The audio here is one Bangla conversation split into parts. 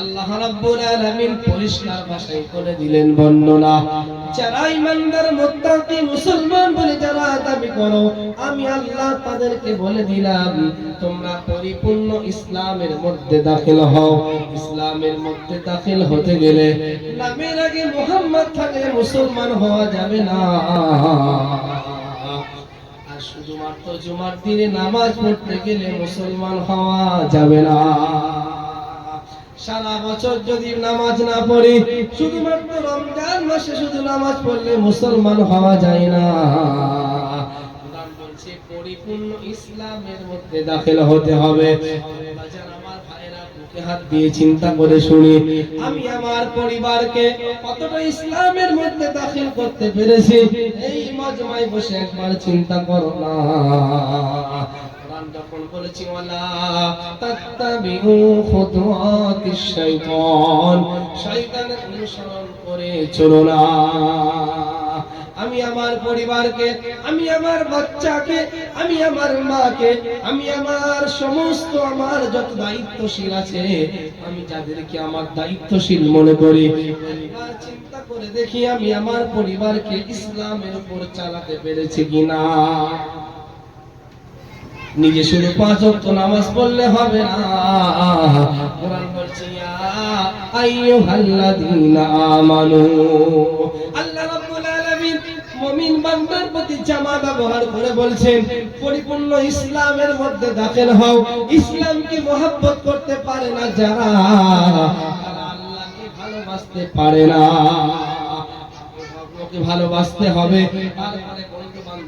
আল্লাহ রাব্বুল আলামিন পরিষ্কার ভাষায় করে দিলেন, বর্ণনা, যারা মুত্তাকি, মুসলমান বলে যারা দাবি করো, আমি আল্লাহ তাদেরকে বলে দিলাম, তোমরা পরিপূর্ণ ইসলামের মধ্যে দাখিল হও। ইসলামের মধ্যে দাখিল হতে গেলে নামের আগে মুহাম্মদ থাকলে মুসলমান হওয়া যাবে না। শুধুমাত্র জুমার দিনে নামাজ পড়তে গেলে মুসলমান হওয়া যাবে না। সারা বছর যদি নামাজ না পড়ি, শুধুমাত্র রমজান মাসে শুধু নামাজ পড়লে মুসলমান হওয়া যায় না। পরিপূর্ণ ইসলামের মধ্যে দাখিল হতে হবে। হাত দিয়ে চিন্তা করে শুনি, আমি আমার পরিবারকে কতটা ইসলামের মধ্যে দাখিল করতে পেরেছি? এই মজমায় বসে একবার চিন্তা করো না। যখন বলেছি ওয়ালা তাত্তাবিউ খুতুওয়াতিশ শাইতান শয়তানের অনুসরণ করে চলো না। আমি আমার পরিবারকে, আমি আমার বাচ্চাকে, আমি আমার মাকে, আমি আমার সমস্ত আমার যত দায়িত্বশীল আছে, আমি যাদেরকে আমার দায়িত্বশীল মনে করি চিন্তা করে দেখি আমি আমার পরিবারকে ইসলামের উপর চালাতে পেরেছি কিনা। নিজে পাঁচ ওয়াক্ত নামাজ পড়লে হবে না। পরিপূর্ণ ইসলামের মধ্যে হও। ইসলামকে করতে পারে না যারা ভালোবাসতে হবে। তারপরে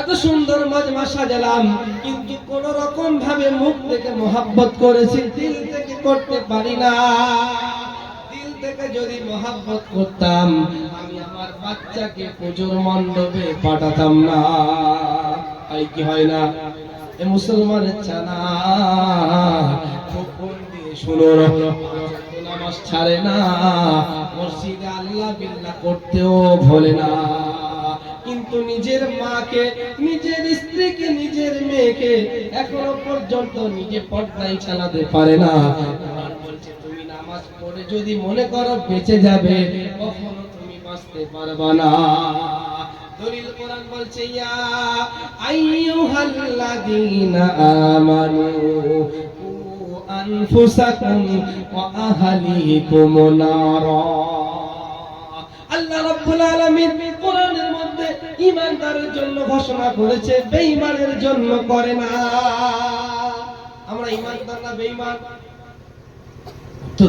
এত সুন্দর মজমা সাজালাম, কিন্তু কোন রকম ভাবে মুখ থেকে মহাব্বত করেছি, দিল থেকে করতে পারি না। দিল থেকে যদি মহাব্বত করতাম, আমি আমার বাচ্চাকে পুজোর মণ্ডপে পাঠাতাম না। তাই কি হয় না? এ মুসলমানের চানা, খুব দিয়ে শুনো নামাজ ছাড়ে না, মসজিদে আল্লাহ বিল্লাহ করতেও ভোলে না। কিন্তু নিজের মাকে, নিজের স্ত্রীকে, নিজের মেয়েকে এখনও পর্যন্ত নিজে পর্দায় চালাতে পারে না। তুমি যদি মনে করো বেঁচে যাবে, কখনো তুমি বাঁচতে পারবে না। দলিল কোরআন বলছে, ইয়া আইয়ুহাল্লাযীনা আমানু আনফুসাকুম ওয়া আহলিকুম নারা। আল্লাহ রাব্বুল আলামিন কোরআনের মধ্যে ঈমানদারের জন্য ঘোষণা করেছে, বেঈমানের জন্য করে না। আমরা ঈমানদার না বেঈমান? তো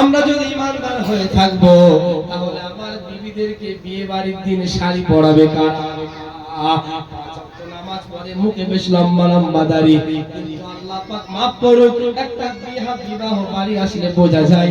আমরা যদি ইমানদার হয়ে থাকব, তাহলে আমার বিবিদেরকে বিয়ে বাড়ির দিনে শাড়ি পরাবে কারা? নামাজ পড়ে মুখে বেশ লম্বা লম্বা দাড়ি। আল্লাহ পাক মাফ করুক, একটা বিবাহ বাড়ি আসলে বোঝা যায়।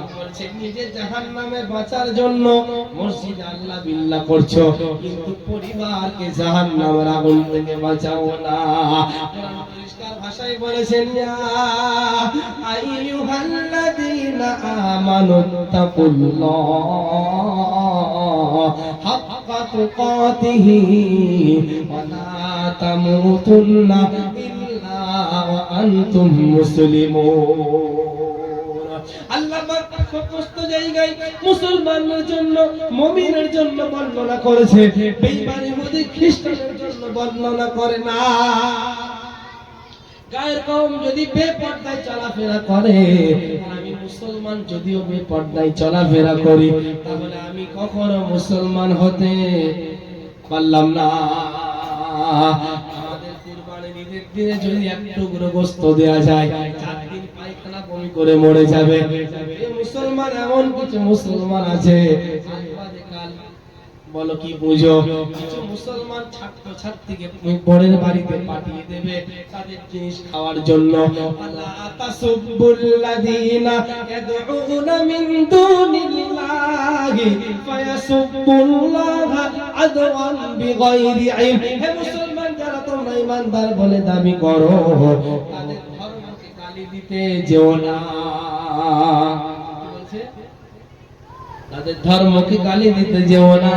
বলছে নিজে জাহান নামে বাঁচার জন্য মসজিদ আল্লাহ বিল্লাহ করছ। কিন্তু পরিবারকে জাহান নামের আগুন থেকে বাঁচাও না। ভাষায় বলেছেন, ইয়া আইয়ুহাল্লাযীনা আল্লাহ সমস্ত জায়গায় মুসলমানদের জন্য, মুমিনের জন্য বর্ণনা করেছে। বেঈমান ইহুদি খ্রিস্টানের জন্য বর্ণনা করে না। চলাফেরা করে তাহলে আমি কখনো মুসলমান হতে পারলাম না। আমাদের কুরবানির ঈদের দিনে যদি এক টুকরো দেয়া যায় করে মরে যাবে। মুসলমান, এমন কিছু মুসলমান আছে বলো কি বুঝো? কিছু মুসলমান ছাত্র ছাত্রীকে পরের বাড়িতে পাঠিয়ে দেবে তাদের জিনিস খাওয়ার জন্য। মিন মুসলমান, যারা তোমরা ঈমানদার বলে দাবি করো, তাদের দিতে যেও না। তাদের ধর্মকে গালি দিতে যেও না?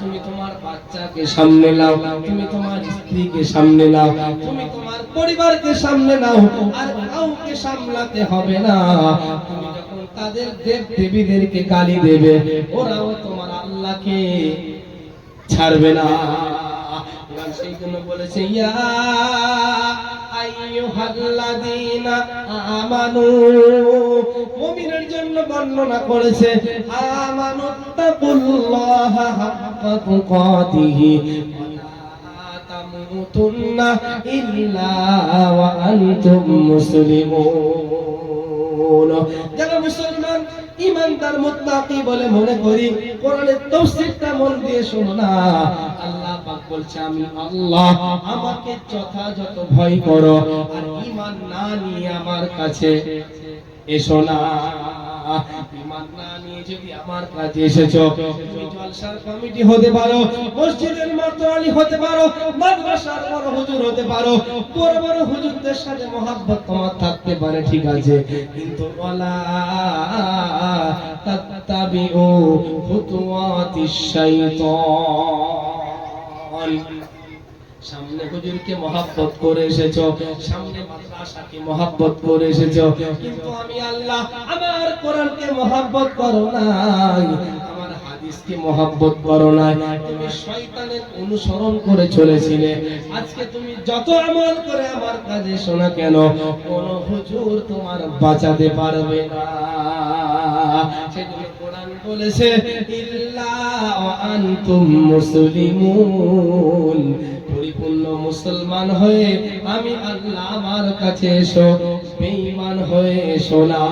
তুমি তোমার বাচ্চাকে সামনে নাও, তুমি তোমার স্ত্রীকে সামনে নাও, তুমি তোমার পরিবারকে সামনে নাও, আর কাউকে সামলাতে হবে না। তাদের দেব দেবীদেরকে গালি দেবে, ওরাও তোমার আল্লাহকে ছাড়বে না। সেই বলেছে, ইয়া আমানু। মুমিনের জন্য বর্ণনা করেছে তামুতুন্না ইল্লা ওয়া আনতুম মুসলিমুন। যারা মুসলমান ইমানদার মুত্তাকি বলে মনে করি, কোরআনের তাফসীরটা মন দিয়ে শোনো না। আল্লাহ পাক বলছে, আমি আল্লাহ, আমাকে যথাযথ ভয় করো, আর ঈমান না নিয়ে আমার কাছে এসো না। ঈমান না নিয়ে যদি আমার কাছে এসেছ, তুমি জলসার কমিটি হতে পারো, মসজিদের মাতোয়ালি হতে পারো, মাদ্রাসার বড় হুজুর হতে পারো, বড় বড় হুজুরদের সাথে মহাব্বত তোমার থাকতে পারে, ঠিক আছে। কিন্তু ওয়ালা তাত্তাবিউ শাইতান। সামনে হুজুরকে মহাব্বত করে এসেছ, সামনে মাদ্রাসাকে মহাব্বত করে এসেছ, কিন্তু আমি আল্লাহ আমার কোরআনকে মহাব্বত করো নাই মহাব্বত করো তুমি শয়তানের অনুসরণ করে চলেছিলে। আজকে তুমি যত আমল করে আমার কাজে শোনা কেন, কোন হুজুর তোমার বাঁচাতে পারবে না। কোরআন বলেছে, ইল্লা আনতুম মুসলিমুন। পরিপূর্ণ মুসলমান হয়ে আমি আল্লাহ আমার কাছে এসো বেঈমান হয়ে এসো না।